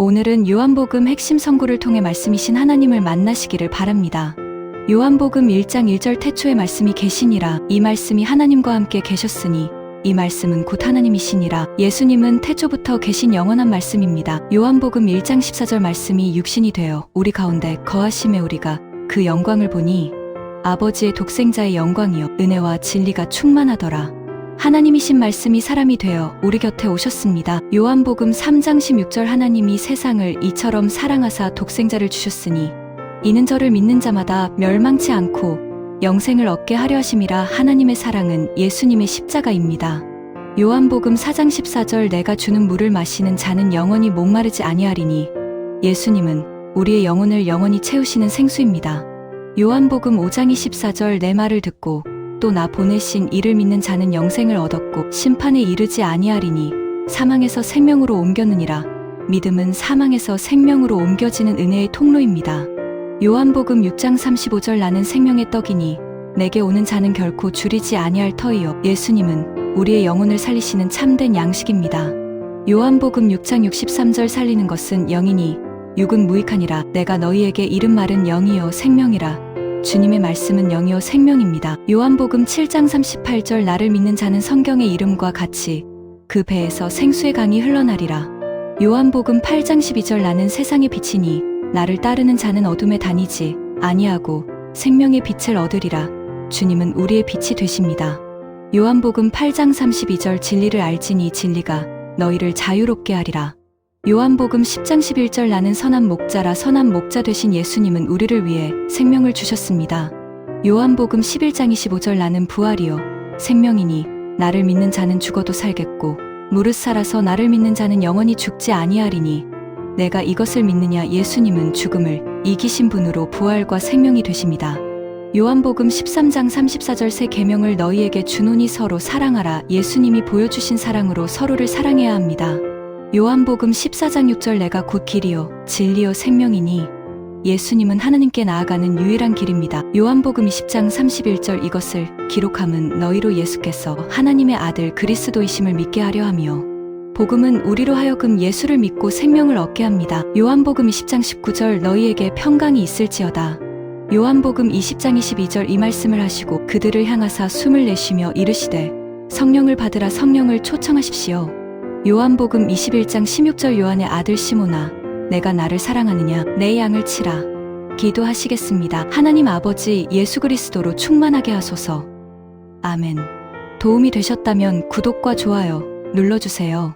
오늘은 요한복음 핵심 선고를 통해 말씀이신 하나님을 만나시기를 바랍니다. 요한복음 1장 1절 태초에 말씀이 계시니라 이 말씀이 하나님과 함께 계셨으니 이 말씀은 곧 하나님이시니라 예수님은 태초부터 계신 영원한 말씀입니다. 요한복음 1장 14절 말씀이 육신이 되어 우리 가운데 거하심에 우리가 그 영광을 보니 아버지의 독생자의 영광이요 은혜와 진리가 충만하더라. 하나님이신 말씀이 사람이 되어 우리 곁에 오셨습니다. 요한복음 3장 16절 하나님이 세상을 이처럼 사랑하사 독생자를 주셨으니 이는 저를 믿는 자마다 멸망치 않고 영생을 얻게 하려 하심이라 하나님의 사랑은 예수님의 십자가입니다. 요한복음 4장 14절 내가 주는 물을 마시는 자는 영원히 목마르지 아니하리니 예수님은 우리의 영혼을 영원히 채우시는 생수입니다. 요한복음 5장 24절 내 말을 듣고 또 나 보내신 이를 믿는 자는 영생을 얻었고 심판에 이르지 아니하리니 사망에서 생명으로 옮겼느니라 믿음은 사망에서 생명으로 옮겨지는 은혜의 통로입니다. 요한복음 6장 35절 나는 생명의 떡이니 내게 오는 자는 결코 줄이지 아니할 터이요 예수님은 우리의 영혼을 살리시는 참된 양식입니다. 요한복음 6장 63절 살리는 것은 영이니 육은 무익하니라 내가 너희에게 이른 말은 영이요 생명이라 주님의 말씀은 영이요 생명입니다. 요한복음 7장 38절 나를 믿는 자는 성경의 이름과 같이 그 배에서 생수의 강이 흘러나리라. 요한복음 8장 12절 나는 세상의 빛이니 나를 따르는 자는 어둠에 다니지 아니하고 생명의 빛을 얻으리라. 주님은 우리의 빛이 되십니다. 요한복음 8장 32절 진리를 알지니 진리가 너희를 자유롭게 하리라. 요한복음 10장 11절 나는 선한 목자라 선한 목자 되신 예수님은 우리를 위해 생명을 주셨습니다. 요한복음 11장 25절 나는 부활이요 생명이니 나를 믿는 자는 죽어도 살겠고 무릇 살아서 나를 믿는 자는 영원히 죽지 아니하리니 내가 이것을 믿느냐 예수님은 죽음을 이기신 분으로 부활과 생명이 되십니다. 요한복음 13장 34절 새 계명을 너희에게 주노니 서로 사랑하라 예수님이 보여주신 사랑으로 서로를 사랑해야 합니다. 요한복음 14장 6절 내가 곧 길이요 진리요 생명이니 예수님은 하나님께 나아가는 유일한 길입니다. 요한복음 20장 31절 이것을 기록함은 너희로 예수께서 하나님의 아들 그리스도이심을 믿게 하려 하며 복음은 우리로 하여금 예수를 믿고 생명을 얻게 합니다. 요한복음 20장 19절 너희에게 평강이 있을지어다. 요한복음 20장 22절 이 말씀을 하시고 그들을 향하사 숨을 내쉬며 이르시되 성령을 받으라 성령을 초청하십시오. 요한복음 21장 16절 요한의 아들 시모나 내가 나를 사랑하느냐 내 양을 치라 기도하시겠습니다. 하나님 아버지 예수 그리스도로 충만하게 하소서. 아멘. 도움이 되셨다면 구독과 좋아요 눌러주세요.